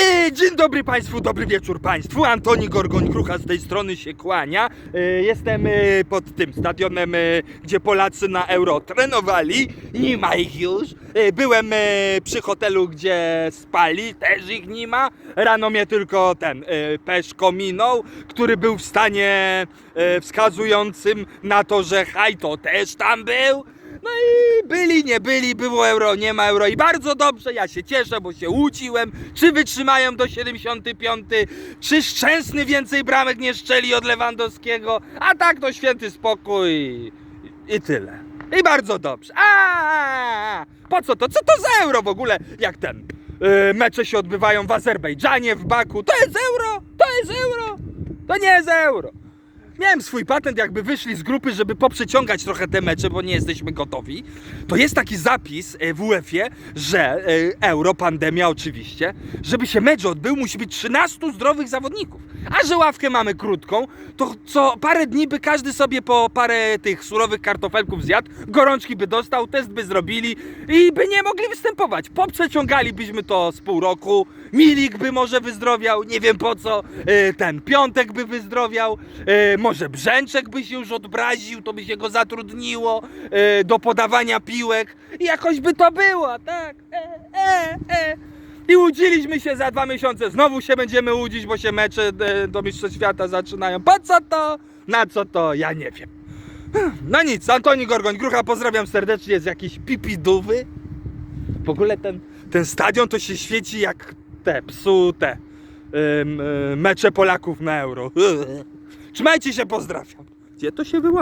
E, Dzień dobry Państwu, dobry wieczór Państwu. Antoni Gorgoń-Krucha z tej strony się kłania. E, Jestem e, pod tym stadionem, e, gdzie Polacy na Euro trenowali. Nie ma ich już. Byłem przy hotelu, gdzie spali, też ich nie ma. Rano mnie tylko ten e, Peszko minął, który był w stanie wskazującym na to, że Hajto też tam był. No i byli, nie byli, było euro, nie ma euro i bardzo dobrze, ja się cieszę, bo się łuciłem. Czy wytrzymają do 75? Czy Szczęsny więcej bramek nie szczeli od Lewandowskiego? A tak to święty spokój i, i tyle. I bardzo dobrze. A, po co to? Co to za euro w ogóle? Jak ten? Yy, mecze się odbywają w Azerbejdżanie, w Baku. To jest euro? To jest euro? To nie jest euro. Miałem swój patent, jakby wyszli z grupy, żeby poprzeciągać trochę te mecze, bo nie jesteśmy gotowi. To jest taki zapis e, w UEFA, że e, euro, pandemia oczywiście, żeby się mecz odbył, musi być 13 zdrowych zawodników. A że ławkę mamy krótką, to co parę dni by każdy sobie po parę tych surowych kartofelków zjadł, gorączki by dostał, test by zrobili i by nie mogli występować. Poprzeciągalibyśmy to z pół roku, Milik by może wyzdrowiał, nie wiem po co, e, ten Piątek by wyzdrowiał, może Brzęczek by się już odbraził, to by się go zatrudniło e, do podawania piłek i jakoś by to było, tak? E, e, e. I łudziliśmy się za dwa miesiące, znowu się będziemy łudzić, bo się mecze e, do Mistrzostw Świata zaczynają. Po co to? Na co to? Ja nie wiem. No nic, Antoni Gorgoń, Grucha, pozdrawiam serdecznie z jakiejś pipidówy. W ogóle ten, ten stadion to się świeci jak te psute mecze Polaków na euro. Trzymajcie się, pozdrawiam. Gdzie to się wyła?